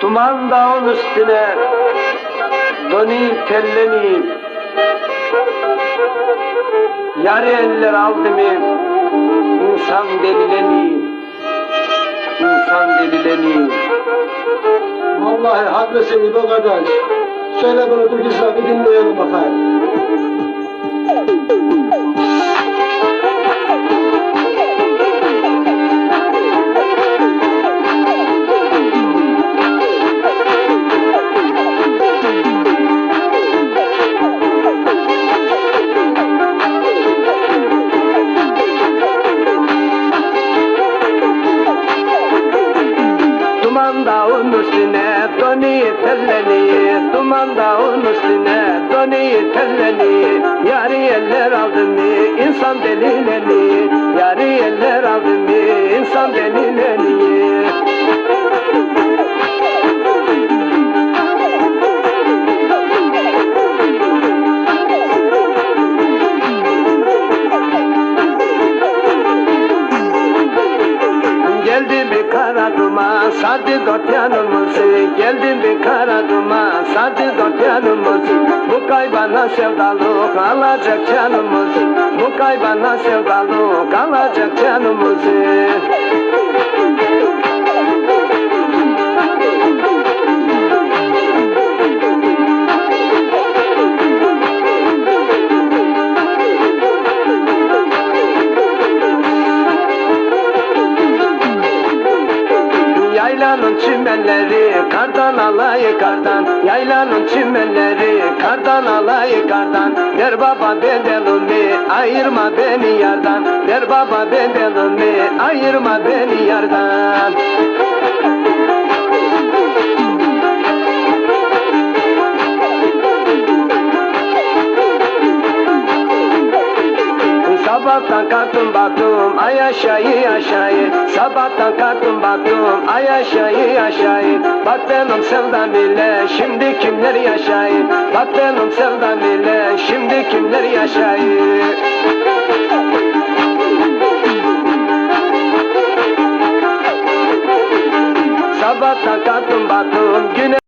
Duman dağın üstüne Döneyim telleneyim Yarı eller aldı mı İnsan delileneyim İnsan delileneyim Vallahi haklısın İbo kardeş. Söyle bunu Türkistan bir dinleyelim bakayım. Duman dağın üstüne döneyim telleneyim Duman dağın üstüne döneyim telleneyim Yarı eller aldı mı insan delileneyim bir kara duman sardı dört yanımızı Geldi bir kara duman sardı dört yanımızı Bu kaybana sevdalık alacak canımızı Bu kaybana sevdalık alacak canımızı Yaylanın çimenleri kardan alayı kardan. Yaylanın çimenleri kardan alayı kardan. Der baba bedelimi ayırma beni yardan. Der baba bedelimi ayırma beni yardan Sabahtan kalktım baktım ay aşağıyı aşağıyı Sabahtan kalktım baktım ay aşağıyı aşağıyı Bak benim sevdam ile şimdi kimler yaşayı? Bak benim sevdam ile şimdi kimler yaşayı? Sabahtan kalktım baktım güne